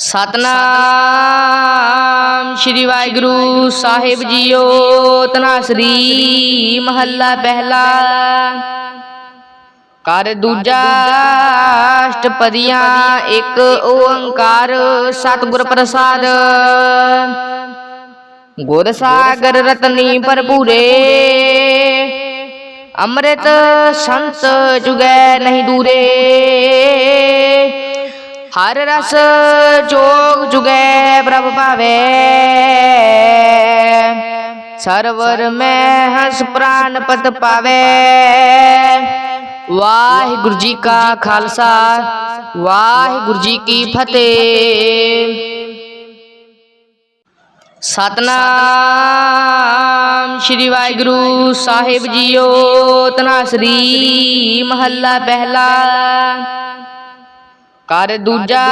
ਸਤਨਾਮ ਸ਼੍ਰੀ ਵਾਹਿਗੁਰੂ ਸਾਹਿਬ ਜੀਓ, ਤਨਾਸਰੀ ਮਹੱਲਾ ਪਹਿਲਾ। ਕਰ ਦੂਜਾ ਅਸ਼ਟਪਦੀਆਂ, ਇੱਕ ਓੰਕਾਰ ਸਤਿਗੁਰ ਪ੍ਰਸਾਦ। ਗੁਰ ਸਾਗਰ ਰਤਨੀ ਭਰਪੂਰੇ, ਅੰਮ੍ਰਿਤ ਸੰਤ ਜੁਗੈ ਨਹੀਂ ਦੂਰੇ। ਹਰ ਰਸ ਜੋਗ ਜੁਗੈ ਪ੍ਰਭ ਭਾਵੇ। ਸਰਵਰ ਮੈਂ ਹਸ ਪ੍ਰਾਨ ਪਤ ਪਾਵੇ। ਵਾਹਿਗੁਰੂ ਜੀ ਕਾ ਖਾਲਸਾ, ਵਾਹਿਗੁਰੂ ਜੀ ਕੀ ਫਤਿਹ। ਸਤਨਾਮ ਸ਼੍ਰੀ ਵਾਹਿਗੁਰੂ ਸਾਹਿਬ ਜੀਓ ਤਨਾਸਰੀ ਮਹੱਲਾ ਪਹਿਲਾ। ਕਰ ਦੂਜਾ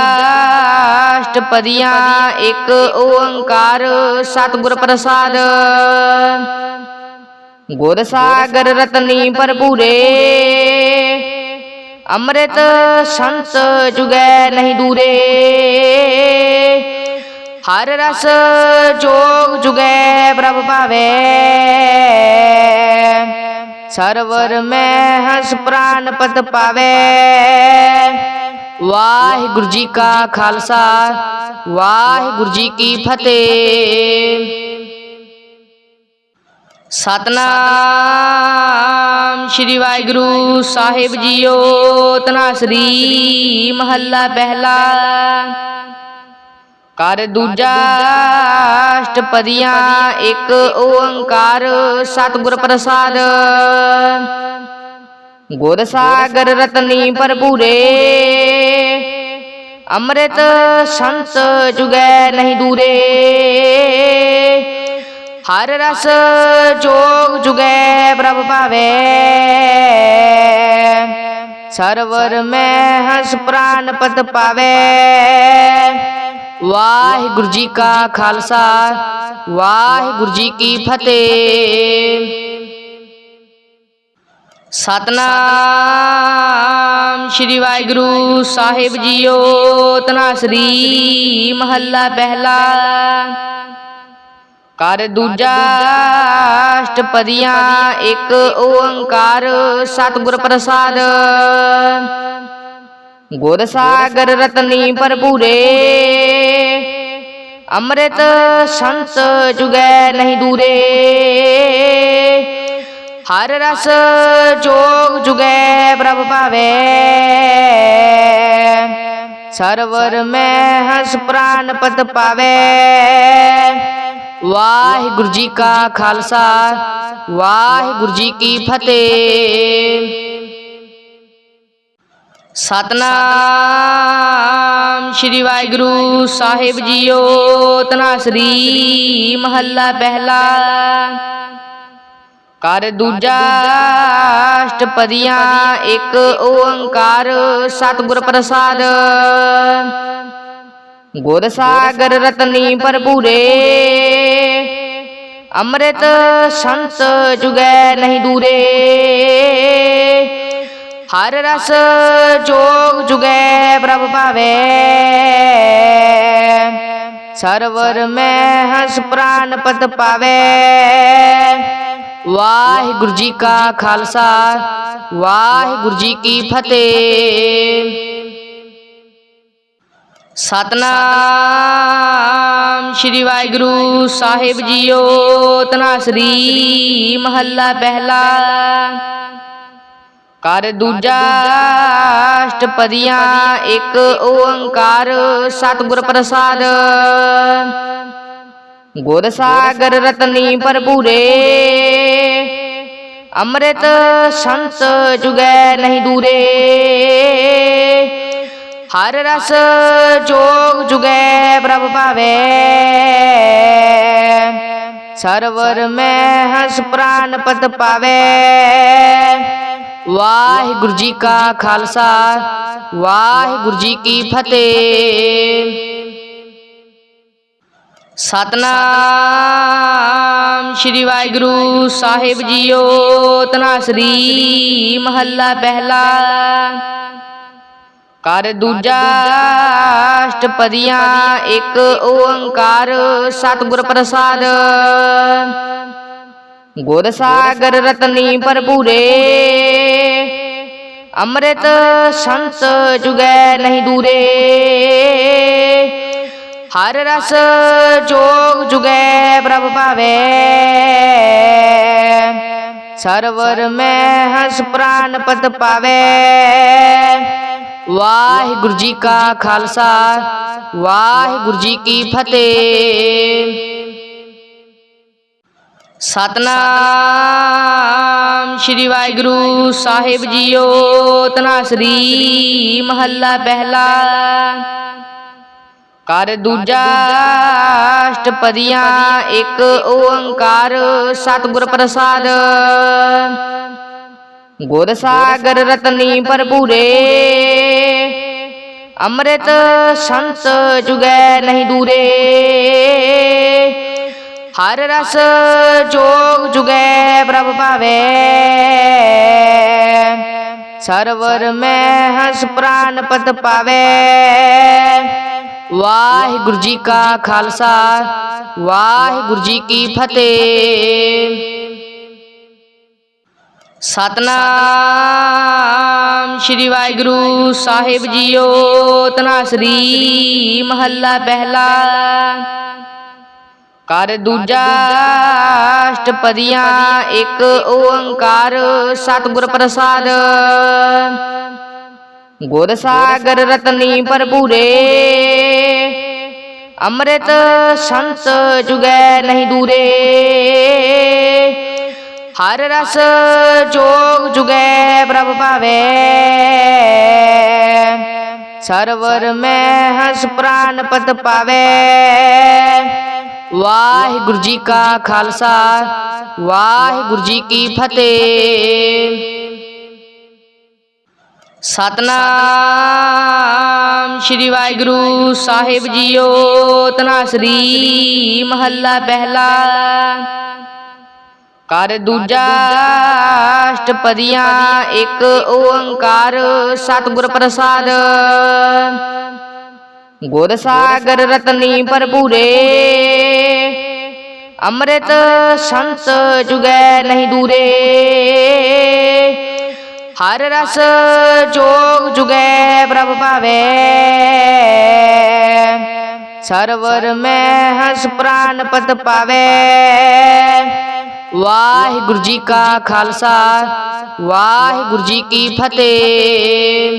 ਅਸ਼ਟਪਦੀਆਂ ਇੱਕ ਓੰਕਾਰ ਸਤਿਗੁਰ ਪ੍ਰਸਾਦ। ਗੁਰ ਸਾਗਰ ਰਤਨੀ ਭਰਪੂਰੇ। ਅੰਮ੍ਰਿਤ ਸੰਤ ਜੁਗੈ ਨਹੀਂ ਦੂਰੇ। ਹਰ ਰਸ ਜੋਗ ਜੁਗੈ ਪ੍ਰਭ ਭਾਵੇ। ਸਰਵਰ ਮੈਂ ਹਸ ਪ੍ਰਾਨ ਪਤ ਪਾਵੇ। ਵਾਹਿਗੁਰੂ ਜੀ ਕਾ ਖਾਲਸਾ, ਵਾਹਿਗੁਰੂ ਜੀ ਕੀ ਫਤਿਹ। ਸਤਨਾਮ ਸ਼੍ਰੀ ਵਾਹਿਗੁਰੂ ਸਾਹਿਬ ਜੀਓ, ਤਨਾਸਰੀ ਮਹੱਲਾ ਪਹਿਲਾ। ਕਰ ਦੂਜਾ ਅਸ਼ਟਪਦੀਆਂ, ਇੱਕ ਓੰਕਾਰ ਸਤਿਗੁਰ ਪ੍ਰਸਾਦ। ਗੁਰ ਸਾਗਰ ਰਤਨੀ ਭਰਪੂਰੇ ਅੰਮ੍ਰਿਤ ਸੰਤ ਜੁਗੈ ਨਹੀਂ ਦੂਰੇ ਹਰ ਰਸ ਜੋਗ ਜੁਗੈ ਪ੍ਰਭ ਭਾਵੇ ਸਰਵਰ ਮੈਂ ਹਸ ਪ੍ਰਾਨ ਪਤ ਪਾਵੇ ਵਾਹਿਗੁਰੂ ਜੀ ਕਾ ਖਾਲਸਾ ਵਾਹਿਗੁਰੂ ਜੀ ਕੀ ਫਤਿਹ ਸਤਨਾਮ ਸ਼੍ਰੀ ਵਾਹਿਗੁਰੂ ਸਾਹਿਬ ਜੀਓ, ਤਨਾਸਰੀ ਮਹੱਲਾ ਪਹਿਲਾ। ਕਰ ਦੂਜਾ, ਅਸ਼ਟਪਦੀਆਂ, ਇੱਕ ਓੰਕਾਰ, ਸਤਿਗੁਰ ਪ੍ਰਸਾਦ। ਗੁਰ ਸਾਗਰ ਰਤਨੀ ਭਰਪੂਰੇ। ਅੰਮ੍ਰਿਤ ਸੰਤ ਜੁਗੈ ਨਹੀਂ ਦੂਰੇ। ਹਰ ਰਸ ਜੋਗ ਜੁਗੈ ਪ੍ਰਭ ਭਾਵੇ। ਸਰਵਰ ਮੈਂ ਹਸ ਪ੍ਰਾਨ ਪਤ ਪਾਵੇ। ਵਾਹਿਗੁਰੂ ਜੀ ਕਾ ਖਾਲਸਾ, ਵਾਹਿਗੁਰੂ ਜੀ ਕੀ ਫਤਿਹ। ਸਤਨਾਮ ਸ਼੍ਰੀ ਵਾਹਿਗੁਰੂ ਸਾਹਿਬ ਜੀਓ ਤਨਾਸਰੀ ਮਹੱਲਾ ਪਹਿਲਾ। ਕਰ ਦੂਜਾ ਅਸ਼ਟਪਦੀਆਂ, ਇੱਕ ਓੰਕਾਰ ਸਤਿਗੁਰ ਪ੍ਰਸਾਦ। ਗੁਰ ਸਾਗਰ ਰਤਨੀ ਭਰਪੂਰੇ, ਅੰਮ੍ਰਿਤ ਸੰਤ ਜੁਗੈ ਨਹੀਂ ਦੂਰੇ। ਹਰ ਰਸ ਜੋਗ ਜੁਗੈ ਪ੍ਰਭ ਭਾਵੇ। ਸਰਵਰ ਮੈਂ ਹਸ ਪ੍ਰਾਨ ਪਤ ਪਾਵੇ। ਵਾਹਿਗੁਰੂ ਜੀ ਕਾ ਖਾਲਸਾ, ਵਾਹਿਗੁਰੂ ਜੀ ਕੀ ਫਤਿਹ। ਸਤਨਾਮ ਸ਼੍ਰੀ ਵਾਹਿਗੁਰੂ ਸਾਹਿਬ ਜੀਓ, ਤਨਾਸਰੀ ਮਹੱਲਾ ਪਹਿਲਾ। ਕਰ ਦੂਜਾ ਅਸ਼ਟਪਦੀਆਂ, ਇੱਕ ਓੰਕਾਰ ਸਤਿਗੁਰ ਪ੍ਰਸਾਦ। ਗੁਰ ਸਾਗਰ ਰਤਨੀ ਭਰਪੂਰੇ ਅੰਮ੍ਰਿਤ ਸੰਤ ਜੁਗੈ ਨਹੀਂ ਦੂਰੇ ਹਰ ਰਸ ਜੋਗ ਜੁਗੈ ਪ੍ਰਭ ਭਾਵੇ ਸਰਵਰ ਮੈਂ ਹਸ ਪ੍ਰਾਨ ਪਤ ਪਾਵੇ ਵਾਹਿਗੁਰੂ ਜੀ ਕਾ ਖਾਲਸਾ ਵਾਹਿਗੁਰੂ ਜੀ ਕੀ ਫਤਿਹ ਸਤਨਾਮ ਸ਼੍ਰੀ ਵਾਹਿਗੁਰੂ ਸਾਹਿਬ ਜੀਓ, ਤਨਾਸਰੀ ਮਹੱਲਾ ਪਹਿਲਾ। ਕਰ ਦੂਜਾ ਅਸ਼ਟਪਦੀਆਂ, ਇੱਕ ਓੰਕਾਰ ਸਤਿਗੁਰ ਪ੍ਰਸਾਦ। ਗੁਰ ਸਾਗਰ ਰਤਨੀ ਭਰਪੂਰੇ, ਅੰਮ੍ਰਿਤ ਸੰਤ ਜੁਗੈ ਨਹੀਂ ਦੂਰੇ। ਹਰ ਰਸ ਜੋਗ ਜੁਗੈ ਪ੍ਰਭ ਭਾਵੇ। ਸਰਵਰ ਮੈਂ ਹਸ ਪ੍ਰਾਨ ਪਤ ਪਾਵੇ। ਵਾਹਿਗੁਰੂ ਜੀ ਕਾ ਖਾਲਸਾ, ਵਾਹਿਗੁਰੂ ਜੀ ਕੀ ਫਤਿਹ। ਸਤਨਾਮ ਸ਼੍ਰੀ ਵਾਹਿਗੁਰੂ ਸਾਹਿਬ ਜੀਓ, ਤਨਾਸਰੀ ਮਹੱਲਾ ਪਹਿਲਾ। ਕਰ ਦੂਜਾ ਅਸ਼ਟਪਦੀਆਂ ਇੱਕ ਓੰਕਾਰ ਸਤਿਗੁਰ ਪ੍ਰਸਾਦ। ਗੁਰ ਸਾਗਰ ਰਤਨੀ ਭਰਪੂਰੇ। ਅੰਮ੍ਰਿਤ ਸੰਤ ਜੁਗੈ ਨਹੀਂ ਦੂਰੇ। ਹਰ ਰਸ ਜੋਗ ਜੁਗੈ ਪ੍ਰਭ ਭਾਵੇ। ਸਰਵਰ ਮੈਂ ਹਸ ਪ੍ਰਾਨ ਪਤ ਪਾਵੇ। ਵਾਹਿਗੁਰੂ ਜੀ ਕਾ ਖਾਲਸਾ, ਵਾਹਿਗੁਰੂ ਜੀ ਕੀ ਫਤਿਹ। ਸਤਨਾਮ ਸ਼੍ਰੀ ਵਾਹਿਗੁਰੂ ਸਾਹਿਬ ਜੀਓ, ਤਨਾਸਰੀ ਮਹੱਲਾ ਪਹਿਲਾ। ਕਰ ਦੂਜਾ ਅਸ਼ਟਪਦੀਆਂ, ਇੱਕ ਓੰਕਾਰ ਸਤਿਗੁਰ ਪ੍ਰਸਾਦ। ਗੁਰ ਸਾਗਰ ਰਤਨੀ ਭਰਪੂਰੇ ਅੰਮ੍ਰਿਤ ਸੰਤ ਜੁਗੈ ਨਹੀਂ ਦੂਰੇ ਹਰ ਰਸ ਜੋਗ ਜੁਗੈ ਪ੍ਰਭ ਭਾਵੇ ਸਰਵਰ ਮੈਂ ਹਸ ਪ੍ਰਾਨ ਪਤ ਪਾਵੇ ਵਾਹਿਗੁਰੂ ਜੀ ਕਾ ਖਾਲਸਾ ਵਾਹਿਗੁਰੂ ਜੀ ਕੀ ਫਤਿਹ ਸਤਨਾਮ ਸ਼੍ਰੀ ਵਾਹਿਗੁਰੂ ਸਾਹਿਬ ਜੀਓ, ਤਨਾਸਰੀ ਮਹੱਲਾ ਪਹਿਲਾ। ਕਰ ਦੂਜਾ ਅਸ਼ਟਪਦੀਆਂ, ਇੱਕ ਓੰਕਾਰ ਸਤਿਗੁਰ ਪ੍ਰਸਾਦ। ਗੁਰ ਸਾਗਰ ਰਤਨੀ ਭਰਪੂਰੇ, ਅੰਮ੍ਰਿਤ ਸੰਤ ਜੁਗੈ ਨਹੀਂ ਦੂਰੇ। ਹਰ ਰਸ ਜੋਗ ਜੁਗੈ ਪ੍ਰਭ ਭਾਵੇ। ਸਰਵਰ ਮੈਂ ਹਸ ਪ੍ਰਾਨ ਪਤ ਪਾਵੇ। ਵਾਹਿਗੁਰੂ ਜੀ ਕਾ ਖਾਲਸਾ, ਵਾਹਿਗੁਰੂ ਜੀ ਕੀ ਫਤਿਹ।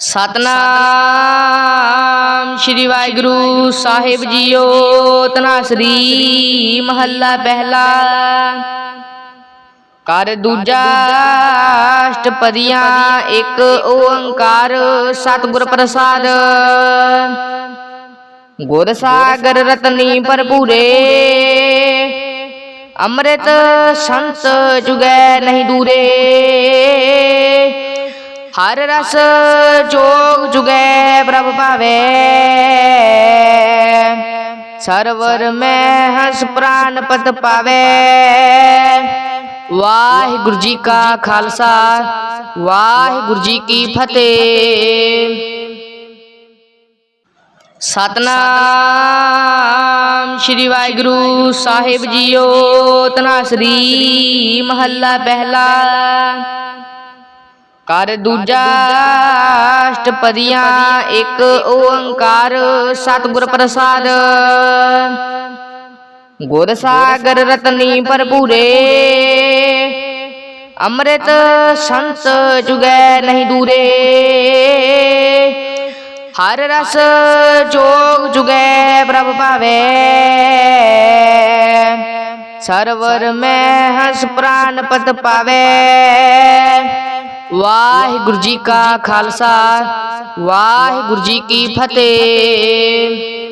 ਸਤਨਾਮ ਸ਼੍ਰੀ ਵਾਹਿਗੁਰੂ ਸਾਹਿਬ ਜੀਓ ਤਨਾਸਰੀ ਮਹੱਲਾ ਪਹਿਲਾ। ਕਰ ਦੂਜਾ ਅਸ਼ਟਪਦੀਆਂ, ਇੱਕ ਓੰਕਾਰ ਸਤਿਗੁਰ ਪ੍ਰਸਾਦ। ਗੁਰ ਸਾਗਰ ਰਤਨੀ ਭਰਪੂਰੇ, ਅੰਮ੍ਰਿਤ ਸੰਤ ਜੁਗੈ ਨਹੀਂ ਦੂਰੇ। ਹਰ ਰਸ ਜੋਗ ਜੁਗੈ ਪ੍ਰਭ ਭਾਵੇ। ਸਰਵਰ ਮੈਂ ਹਸ ਪ੍ਰਾਨ ਪਤ ਪਾਵੇ। ਵਾਹਿਗੁਰੂ ਜੀ ਕਾ ਖਾਲਸਾ, ਵਾਹਿਗੁਰੂ ਜੀ ਕੀ ਫਤਿਹ। ਸਤਨਾਮ ਸ਼੍ਰੀ ਵਾਹਿਗੁਰੂ ਸਾਹਿਬ ਜੀਓ, ਤਨਾਸਰੀ ਮਹੱਲਾ ਪਹਿਲਾ। ਕਰ ਦੂਜਾ ਅਸ਼ਟਪਦੀਆਂ, ਇੱਕ ਓੰਕਾਰ ਸਤਿਗੁਰ ਪ੍ਰਸਾਦ। ਗੁਰ ਸਾਗਰ ਰਤਨੀ ਭਰਪੂਰੇ ਅੰਮ੍ਰਿਤ ਸੰਤ ਜੁਗੈ ਨਹੀਂ ਦੂਰੇ ਹਰ ਰਸ ਜੋਗ ਜੁਗੈ ਪ੍ਰਭ ਭਾਵੇ ਸਰਵਰ ਮੈਂ ਹਸ ਪ੍ਰਾਨ ਪਤ ਪਾਵੇ ਵਾਹਿਗੁਰੂ ਜੀ ਕਾ ਖਾਲਸਾ ਵਾਹਿਗੁਰੂ ਜੀ ਕੀ ਫਤਿਹ